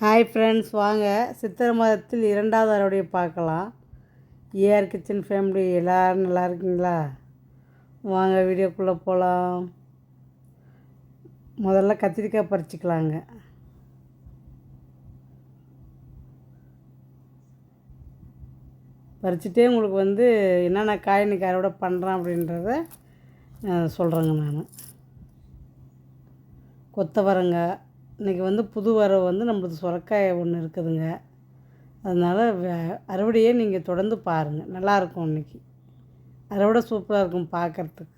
Hi friends வாங்க. சித்திரை மாதத்தில் இரண்டாவது அறுவடையை பார்க்கலாம். ஏஆர் கிச்சன் ஃபேமிலி எல்லோரும் நல்லா இருக்கீங்களா? வாங்க வீடியோக்குள்ளே போகலாம் முதல்ல கத்திரிக்காய் பறிச்சுக்கலாங்க. பறிச்சுட்டே உங்களுக்கு வந்து என்னென்ன காய் இன்றைக்கி அறுவடை பண்ணுறேன் அப்படின்றத சொல்கிறேங்க நான். கொத்தவரங்காய் இன்றைக்கி வந்து புது வரவு வந்து நம்மளுக்கு சுரக்காய் ஒன்று இருக்குதுங்க. அதனால் அறுவடையே நீங்கள் தொடர்ந்து பாருங்கள் நல்லாயிருக்கும் இன்றைக்கி அறுவடை சூப்பராக இருக்கும் பார்க்குறதுக்கு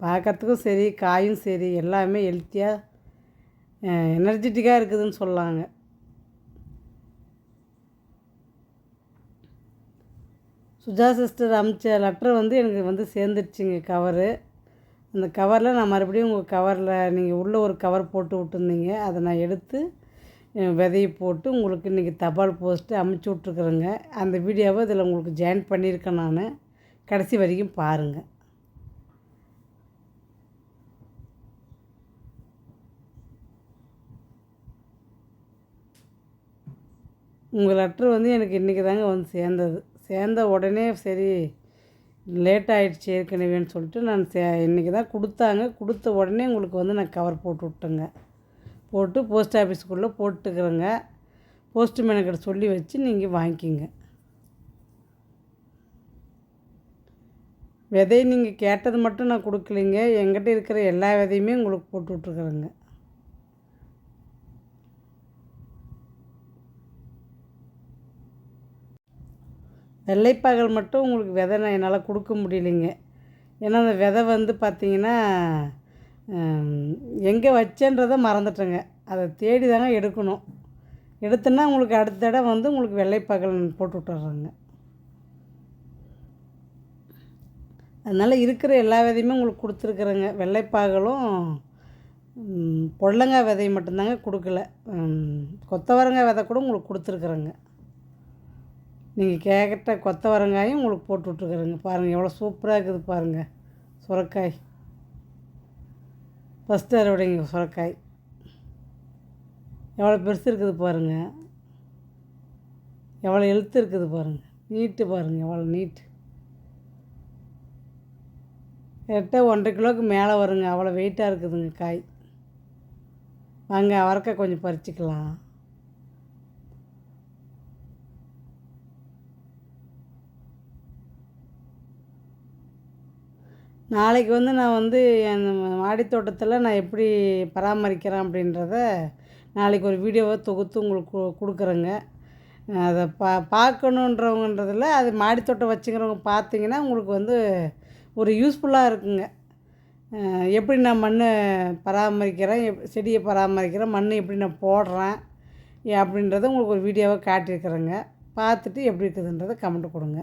பார்க்குறதுக்கும் சரி காயும் சரி எல்லாமே ஹெல்த்தியாக எனர்ஜெட்டிக்காக இருக்குதுன்னு சொல்லாங்க. சுஜா சிஸ்டர் அமிச்ச லெட்டர் வந்து எனக்கு வந்து சேர்ந்துருச்சுங்க கவரு அந்த கவரில் நான் மறுபடியும் உங்கள் கவரில் நீங்கள் உள்ளே ஒரு கவர் போட்டு விட்டுருந்தீங்க. அதை நான் எடுத்து விதையை போட்டு உங்களுக்கு இன்றைக்கி தபால் போஸ்ட்டு அமுச்சு விட்ருக்குறேங்க அந்த வீடியோவை இதில் உங்களுக்கு ஜாயின் பண்ணியிருக்கேன் நான். கடைசி வரைக்கும் பாருங்கள் உங்கள் லெட்ரு வந்து எனக்கு இன்றைக்கி தாங்க வந்து சேர்ந்தது. சேர்ந்த உடனே சரி லேட் ஆகிடுச்சு ஏற்கனவேன்னு சொல்லிட்டு நான் சே இன்றைக்கி தான் கொடுத்தாங்க. கொடுத்த உடனே உங்களுக்கு வந்து நான் கவர் போட்டு விட்டேங்க. போட்டு போஸ்ட் ஆஃபீஸுக்குள்ளே போட்டுக்கிறேங்க. போஸ்ட் கிட்ட சொல்லி வச்சு நீங்கள் வாங்கிக்கிங்க. விதை நீங்கள் கேட்டது மட்டும் நான் கொடுக்கலிங்க. எங்கிட்ட இருக்கிற எல்லா விதையுமே உங்களுக்கு போட்டு விட்ருக்குறேங்க வெள்ளைப்பாகல் மட்டும் உங்களுக்கு விதை நான் என்னால் கொடுக்க முடியலைங்க. ஏன்னா அந்த விதை வந்து பார்த்திங்கன்னா எங்கே வச்சேன்றதை மறந்துட்டேங்க. அதை தேடி தாங்க எடுக்கணும். எடுத்தோன்னா உங்களுக்கு அடுத்த தடவை வந்து உங்களுக்கு வெள்ளைப்பாகல் போட்டு விட்டுறேங்க. அதனால் இருக்கிற எல்லா விதையுமே உங்களுக்கு கொடுத்துருக்குறேங்க. வெள்ளைப்பாகலும் புடலங்காய் விதை மட்டும்தாங்க கொடுக்கல. கொத்தவரங்காய் விதை கூட உங்களுக்கு கொடுத்துருக்குறேங்க. நீங்கள் கேட்ட கொத்தவரங்காயும் உங்களுக்கு போட்டு விட்ருக்குறேங்க பாருங்கள் எவ்வளோ சூப்பராக இருக்குது பாருங்கள் சுரக்காய். ஃபஸ்ட்டு அறுவடைங்க சுரக்காய். எவ்வளோ பெருசு இருக்குது பாருங்கள் எவ்வளோ எழுத்து இருக்குது பாருங்கள் நீட்டு பாருங்கள் எவ்வளோ நீட்டு கரெக்டாக ஒன்றரை கிலோவுக்கு மேலே வருங்க. அவ்வளோ வெயிட்டாக இருக்குதுங்க காய். வாங்க அவரைக்காய் கொஞ்சம் பறிச்சிக்கலாம். நாளைக்கு வந்து நான் வந்து என் மாடித்தோட்டத்தில் நான் எப்படி பராமரிக்கிறேன் அப்படின்றத நாளைக்கு ஒரு வீடியோவை தொகுத்து உங்களுக்கு கொடுக்குறேங்க. அதை பா பார்க்கணுன்றவங்கன்றதில் அது மாடித்தோட்டம் வச்சுக்கிறவங்க பார்த்தீங்கன்னா உங்களுக்கு வந்து ஒரு யூஸ்ஃபுல்லாக இருக்குங்க. எப்படி நான் மண் பராமரிக்கிறேன் எப் செடியை பராமரிக்கிறேன் மண் எப்படி நான் போடுறேன் அப்படின்றத உங்களுக்கு ஒரு வீடியோவை காட்டியிருக்கிறேங்க. பார்த்துட்டு எப்படி இருக்குதுன்றதை கமெண்ட் கொடுங்க.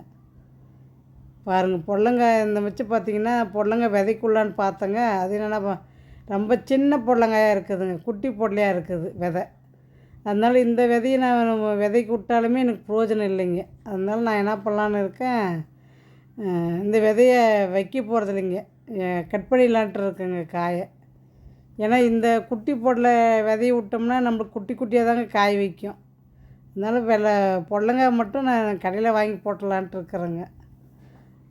பாருங்கள் பொடலங்காய் இந்த வச்சு பார்த்தீங்கன்னா பொடலங்காய் விதைக்குள்ளான்னு பார்த்தேங்க. அது என்னென்னா ரொம்ப சின்ன பொடலங்காயாக இருக்குதுங்க. குட்டி பொடலையாக இருக்குது விதை. அதனால் இந்த விதையை நான் விதைக்கு விட்டாலுமே எனக்கு பிரயோஜனம் இல்லைங்க. அதனால் நான் என்ன பண்ணலான்னு இருக்கேன் இந்த விதையை வைக்க போகிறது இல்லைங்க. கட் பண்ணிடலான்ட்டு இருக்குங்க காயை. ஏன்னா இந்த குட்டி பொடலை விதையை விட்டோம்னா நம்மளுக்கு குட்டி குட்டியாக தாங்க காய் வைக்கும். அதனால் வெலை பொடலங்காய் மட்டும் நான் கடையில் வாங்கி போட்டலான்ட்டு இருக்கிறேங்க.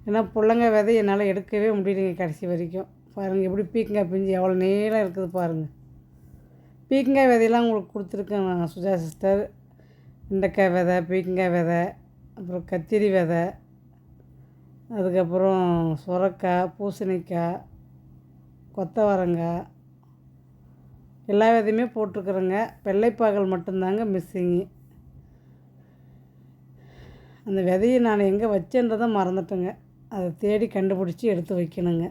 ஏன்னா புள்ளங்க விதை என்னால் எடுக்கவே முடியலைங்க கடைசி வரைக்கும். பாருங்கள் எப்படி பீக்கங்காய் பிஞ்சு எவ்வளோ நீளம் இருக்குது பாருங்கள் பீக்கங்காய் விதையெல்லாம் உங்களுக்கு கொடுத்துருக்கேன் நான் சுஜா சிஸ்டர். வெண்டைக்காய் விதை பீக்கங்காய் விதை அப்புறம் கத்திரி விதை அதுக்கப்புறம் சுரக்காய் பூசணிக்காய் கொத்தவரங்காய் எல்லா விதையுமே போட்டிருக்குறேங்க. வெள்ளைப்பாகல் மட்டும்தாங்க மிஸ்ஸிங்கு அந்த விதையை நான் எங்கே வச்சேன்றதை மறந்துட்டேங்க. அதை தேடி கண்டுபிடிச்சி எடுத்து வைக்கணுங்க.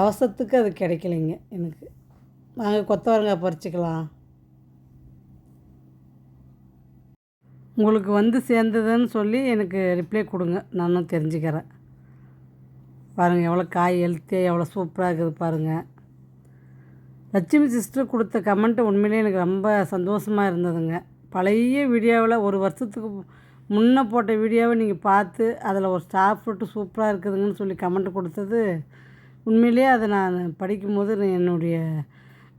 அவசரத்துக்கு அது கிடைக்கலைங்க எனக்கு. நாங்கள் கொத்தவரங்காய் பறிச்சிக்கலாம். உங்களுக்கு வந்து சேர்ந்ததுன்னு சொல்லி எனக்கு ரிப்ளை கொடுங்க. நானும் தெரிஞ்சுக்கிறேன். பாருங்கள் எவ்வளோ காய் ஹெல்த்தியாக எவ்வளோ சூப்பராக இருக்குது பாருங்கள் லட்சுமி சிஸ்டர் கொடுத்த கமெண்ட்டு உண்மையிலே எனக்கு ரொம்ப சந்தோஷமாக இருந்ததுங்க. பழைய வீடியோவில் ஒரு வருஷத்துக்கு முன்னே போட்ட வீடியோவை நீங்கள் பார்த்து அதில் ஒரு ஸ்டார் ஃப்ரூட்டு சூப்பராக இருக்குதுங்கன்னு சொல்லி கமெண்ட் கொடுத்தது. உண்மையிலேயே அதை நான் படிக்கும்போது என்னுடைய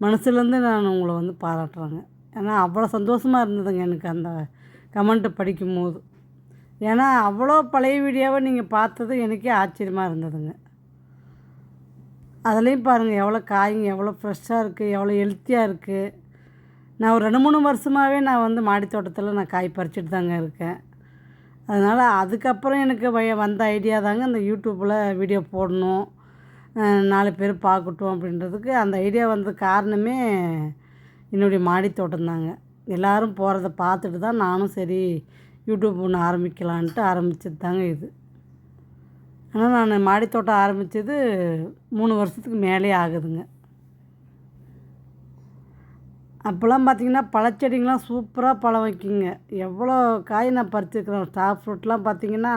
மனசுலேருந்து நான் உங்களை வந்து பாராட்டுறேங்க. ஏன்னா அவ்வளோ சந்தோஷமாக இருந்ததுங்க எனக்கு அந்த கமெண்ட்டு படிக்கும்போது. ஏன்னா அவ்வளோ பழைய வீடியோவை நீங்கள் பார்த்தது எனக்கே ஆச்சரியமாக இருந்ததுங்க. அதுலேயும் பாருங்கள் எவ்வளோ காய்ங்க எவ்வளோ ஃப்ரெஷ்ஷாக இருக்குது எவ்வளோ ஹெல்த்தியாக இருக்குது நான் ஒரு ரெண்டு மூணு வருஷமாகவே நான் வந்து மாடி தோட்டத்தில் நான் காய் பறிச்சுட்டு தாங்க இருக்கேன். அதனால் அதுக்கப்புறம் எனக்கு வய வந்த ஐடியா தாங்க இந்த யூடியூப்பில் வீடியோ போடணும். நாலு பேர் பார்க்கட்டும் அப்படின்றதுக்கு அந்த ஐடியா வந்த காரணமே என்னுடைய மாடி தோட்டம்தாங்க எல்லோரும் போகிறத பார்த்துட்டு தான் நானும் சரி யூடியூப் ஒன்று ஆரம்பிக்கலான்ட்டு ஆரம்பிச்சது தாங்க இது. ஆனால் நான் மாடித்தோட்டம் ஆரம்பித்தது மூணு வருஷத்துக்கு மேலே ஆகுதுங்க. அப்போல்லாம் பார்த்தீங்கன்னா பழச்செடிங்கெலாம் சூப்பராக பழம் வைக்குங்க. எவ்வளோ காய் நான் பறிச்சிருக்கிறேன். ஸ்டார் ஃப்ரூட்லாம் பார்த்தீங்கன்னா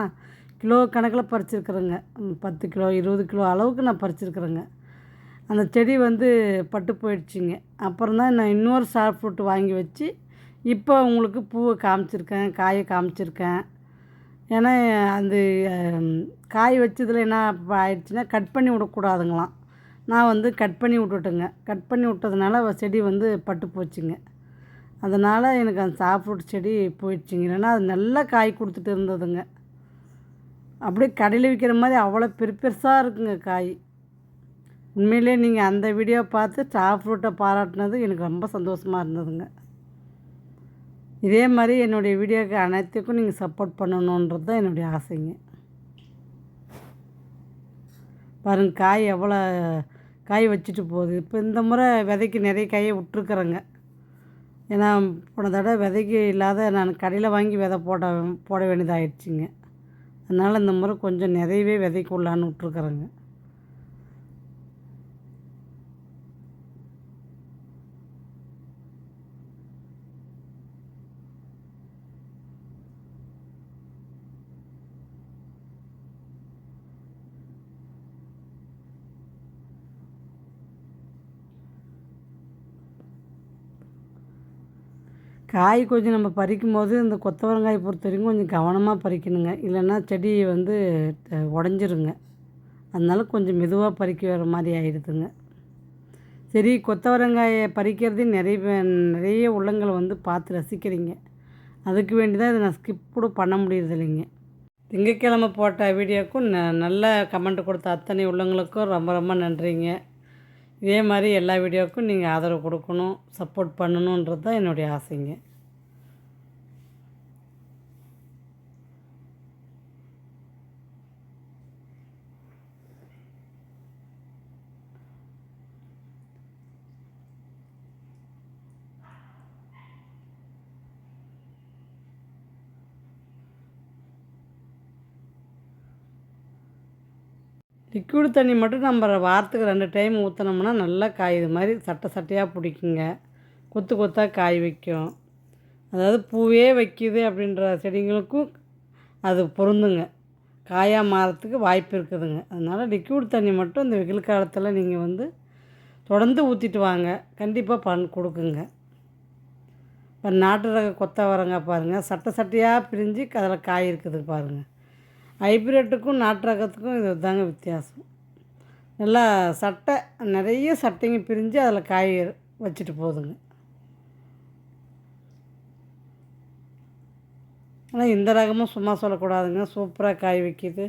கிலோ கணக்கில் பறிச்சிருக்கிறேங்க. பத்து கிலோ இருபது கிலோ அளவுக்கு நான் பறிச்சிருக்கிறேங்க. அந்த செடி வந்து பட்டு போயிடுச்சுங்க. அப்புறம் தான் நான் இன்னொரு ஸ்டார் ஃப்ரூட் வாங்கி வச்சு இப்போ உங்களுக்கு பூவை காமிச்சிருக்கேன் காயை காமிச்சிருக்கேன். ஏன்னா அந்த காய் வச்சதில் என்ன ஆயிடுச்சுன்னா கட் பண்ணி விடக்கூடாதுங்களாம். நான் வந்து கட் பண்ணி விட்டுட்டேங்க. கட் பண்ணி விட்டதுனால செடி வந்து பட்டு போச்சுங்க. அதனால் எனக்கு அந்த சாஃப்ரூட் செடி போயிடுச்சுங்க. இல்லைன்னா அது நல்லா காய் கொடுத்துட்டு இருந்ததுங்க. அப்படியே கடையில் விற்கிற மாதிரி அவ்வளோ பெரு பெருசாக இருக்குங்க காய். உண்மையிலே நீங்கள் அந்த வீடியோ பார்த்து ஸ்டார் ஃப்ரூட்டை பாராட்டினது எனக்கு ரொம்ப சந்தோஷமாக இருந்ததுங்க. இதே மாதிரி என்னுடைய வீடியோக்கு அனைத்துக்கும் நீங்கள் சப்போர்ட் பண்ணணுன்றது தான் என்னுடைய ஆசைங்க. பாருங்க காய் எவ்வளோ காய் வச்சுட்டு போகுது. இப்போ இந்த முறை விதைக்கு நிறைய காயை விட்ருக்குறேங்க ஏன்னா போன தடவை விதைக்கு இல்லாத நான் கடையில் வாங்கி விதை போட போட வேண்டியதாகிடுச்சிங்க அதனால் இந்த முறை கொஞ்சம் நிறையவே விதைக்கு உள்ளான்னு விட்ருக்குறேங்க காய் கொஞ்சம் நம்ம பறிக்கும் போது இந்த கொத்தவரங்காய் பொறுத்த வரைக்கும் கொஞ்சம் கவனமாக பறிக்கணுங்க. இல்லைன்னா செடி வந்து உடஞ்சிருங்க. அதனால கொஞ்சம் மெதுவாக பறிக்க வர மாதிரி ஆயிடுதுங்க. சரி கொத்தவரங்காயை பறிக்கிறது நிறைய பே- நிறைய உள்ளங்கள் வந்து பார்த்து ரசிக்கிறீங்க. அதுக்கு வேண்டி தான் இதை நான் ஸ்கிப் கூட பண்ண முடியறது இல்லைங்க. போட்ட வீடியோக்கும் ந நல்ல கமெண்ட் கொடுத்த அத்தனை உள்ளங்களுக்கும் ரொம்ப ரொம்ப நன்றிங்க. இதே மாதிரி எல்லா வீடியோவுக்கும் நீங்கள் ஆதரவு கொடுக்கணும் சப்போர்ட் பண்ணணுன்றது தான் என்னுடைய ஆசைங்க. லிக்விட் தண்ணி மட்டும் நம்ம வாரத்துக்கு ரெண்டு டைம் ஊற்றினோம்னா நல்லா காய் இது மாதிரி சட்டை சட்டையாக பிடிக்குங்க. கொத்து கொத்தாக காய் வைக்கும். அதாவது பூவே வைக்கிது அப்படின்ற செடிங்களுக்கும் அது பொருந்துங்க. காயாக மாறத்துக்கு வாய்ப்பு இருக்குதுங்க. அதனால் லிக்விட் தண்ணி மட்டும் இந்த வெயில் காலத்தில் நீங்கள் வந்து தொடர்ந்து ஊற்றிட்டு வாங்க. கண்டிப்பாக பன் கொடுக்குங்க. இப்போ நாட்டு ரக கொத்த வரங்க பாருங்கள் சட்டை சட்டையாக பிரிஞ்சு அதில் காய் இருக்குது பாருங்கள் ஹைப்ரிட்டுக்கும் நாட்டு ரகத்துக்கும் இது தாங்க வித்தியாசம். நல்லா சட்டை நிறைய சட்டைங்க பிரிஞ்சு அதில் காய் வச்சுட்டு போகுதுங்க ஆனால் இந்த ரகமும் சும்மா சொல்லக்கூடாதுங்க. சூப்பராக காய் வைக்கிது.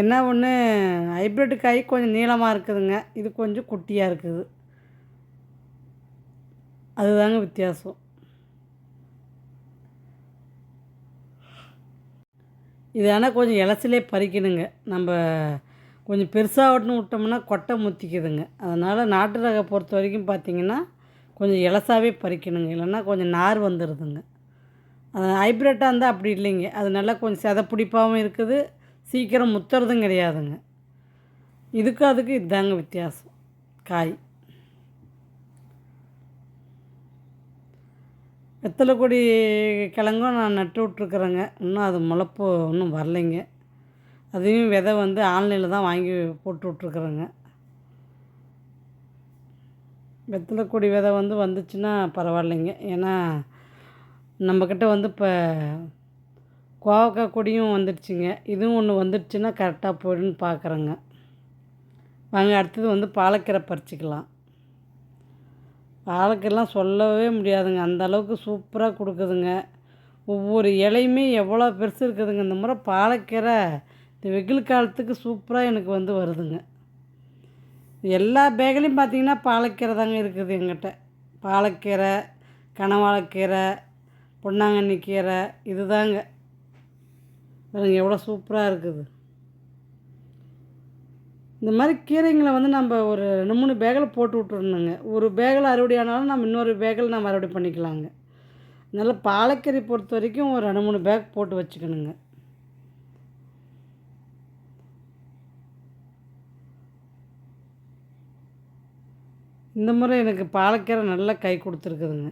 என்ன ஒன்று ஹைப்ரிட் காய் கொஞ்சம் நீளமாக இருக்குதுங்க. இது கொஞ்சம் குட்டியாக இருக்குது. அதுதாங்க வித்தியாசம். இது ஆனால் கொஞ்சம் இலசிலே பறிக்கணுங்க. நம்ம கொஞ்சம் பெருசாகட்டுன்னு விட்டோம்னா கொட்டை முத்திக்குதுங்க. அதனால் நாட்டு ரக பொறுத்த வரைக்கும் பார்த்திங்கன்னா கொஞ்சம் இலசாவே பறிக்கணுங்க. இல்லைன்னா கொஞ்சம் நார் வந்துடுதுங்க அது ஹைப்ரிட்டாக இருந்தால் அப்படி இல்லைங்க. அது நல்லா கொஞ்சம் செதப்பிடிப்பாகவும் இருக்குது. சீக்கிரம் முத்துறதும் கிடையாதுங்க. இதுக்கும் அதுக்கு இதுதாங்க வித்தியாசம். காய். வெத்தலை கொடி கிழங்கும் நான் நட்டு விட்ருக்குறேங்க இன்னும் அது முளைப்பு இன்னும் வரலைங்க. அதையும் விதை வந்து ஆன்லைனில் தான் வாங்கி போட்டு விட்ருக்குறேங்க வெத்தலை கொடி விதை வந்து வந்துச்சுன்னா பரவாயில்லைங்க. ஏன்னா நம்மக்கிட்ட வந்து இப்போ கோவக்காய் கொடியும் வந்துடுச்சுங்க. இதுவும் ஒன்று வந்துடுச்சுன்னா கரெக்டாக போயிடுன்னு பார்க்குறேங்க. வாங்க அடுத்தது வந்து பாலக்கீரை பறிச்சிக்கலாம். பாலக்கீரைலாம் சொல்லவே முடியாதுங்க. அந்த அளவுக்கு சூப்பராக கொடுக்குதுங்க. ஒவ்வொரு இலையுமே எவ்வளோ பெருசு இருக்குதுங்க. இந்த முறை பாலக்கீரை இந்த வெயில் காலத்துக்கு சூப்பராக எனக்கு வந்து வருதுங்க. எல்லா பேக்லேயும் பார்த்தீங்கன்னா பாலக்கீரை தாங்க இருக்குது எங்கிட்ட. பாலக்கீரை கனவாழக்கீரை பொன்னாங்கண்ணி கீரை இது தாங்க எவ்வளோ சூப்பராக இருக்குது. இந்த மாதிரி கீரைங்களை வந்து நம்ம ஒரு ரெண்டு மூணு பேக்கில் போட்டு விட்டுருணுங்க ஒரு பேக்கில் அறுவடை ஆனாலும் நம்ம இன்னொரு பேக்கில் நம்ம அறுவடை பண்ணிக்கலாங்க. அதனால் பாலக்கீரை பொறுத்த வரைக்கும் ஒரு ரெண்டு மூணு பேக் போட்டு வச்சுக்கணுங்க. இந்த முறை எனக்கு பாலக்கீரை நல்லா கை கொடுத்துருக்குதுங்க.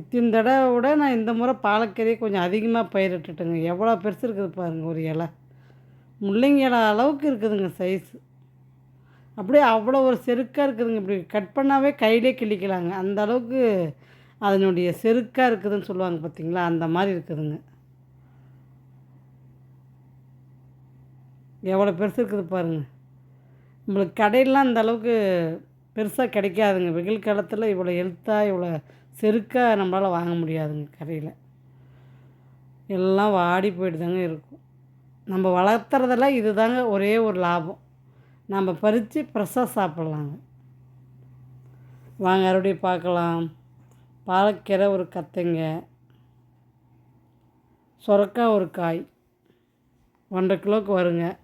இத்தின் தடவை விட நான் இந்த முறை பாலக்கீரையை கொஞ்சம் அதிகமாக பயிரிட்டுட்டேங்க. எவ்வளோ பெருசு இருக்குது பாருங்கள் ஒரு இலை. முள்ளங்கி அளவுக்கு இருக்குதுங்க சைஸு அப்படியே அவ்வளோ ஒரு செருக்காக இருக்குதுங்க. இப்படி கட் பண்ணாவே கையிலே கிள்ளிக்கலாங்க. அந்த அளவுக்கு அதனுடைய செருக்காக இருக்குதுன்னு சொல்லுவாங்க பார்த்தீங்களா அந்த மாதிரி இருக்குதுங்க. எவ்வளோ பெருசு இருக்குது பாருங்கள் நம்மளுக்கு கடையிலாம் அந்த அளவுக்கு பெருசாக கிடைக்காதுங்க. வெயில் காலத்தில் இவ்வளோ எழுத்தாக இவ்வளோ செருக்காக நம்மளால் வாங்க முடியாதுங்க கடையில். எல்லாம் வாடி போயிட்டு தாங்க இருக்கும். நம்ம வளர்த்துறதெல்லாம் இது தாங்க ஒரே ஒரு லாபம். நம்ம பறித்து ஃப்ரெஷ்ஷாக சாப்பிட்லாங்க. வாங்க மறுபடியும் பார்க்கலாம். பாலக்கீரை ஒரு கத்தைங்க. சுரக்காய் ஒரு காய். ஒன்றரை கிலோவுக்கு வருங்க.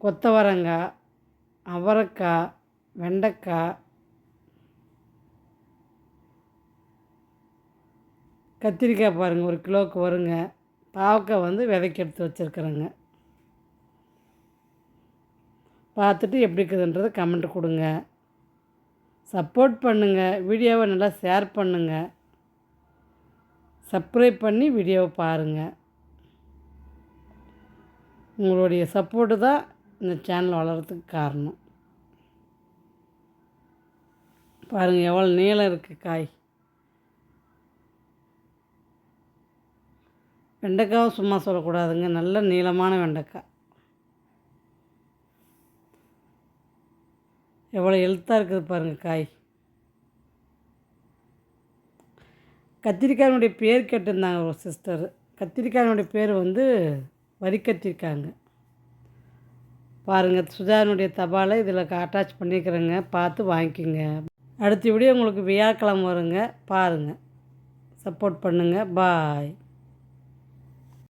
கொத்தவரங்காய் அவரைக்காய் வெண்டைக்காய் கத்திரிக்காய் பாருங்கள் ஒரு கிலோவுக்கு வருங்க. பாவக்காய் வந்து விதைக்கு எடுத்து வச்சுருக்குறேங்க. பார்த்துட்டு எப்படி இருக்குதுன்றதை கமெண்ட் கொடுங்க. சப்போர்ட் பண்ணுங்கள் வீடியோவை நல்லா ஷேர் பண்ணுங்கள் சப்ஸ்கிரைப் பண்ணி வீடியோவை பாருங்கள் உங்களுடைய சப்போர்ட்டு தான் இந்த சேனல் வளர்கிறதுக்கு காரணம். பாருங்கள் எவ்வளோ நீளம் இருக்குது காய். வெண்டைக்காவும் சும்மா சொல்லக்கூடாதுங்க. நல்ல நீளமான வெண்டைக்காய். எவ்வளோ எழுத்தாக இருக்குது பாருங்கள் காய். கத்திரிக்காயினுடைய பேர் கேட்டிருந்தாங்க ஒரு சிஸ்டர் கத்திரிக்காயினுடைய பேர் வந்து வரி வரிக்கத்திரிக்காங்க. பாருங்கள் சுஜானுடைய தபாலை இதில் அட்டாச் பண்ணிக்கிறேங்க. பார்த்து வாங்கிக்கோங்க. அடுத்த வீடியோ உங்களுக்கு வியாழக்கிழமை வருங்க. பாருங்கள் சப்போர்ட் பண்ணுங்கள் பாய்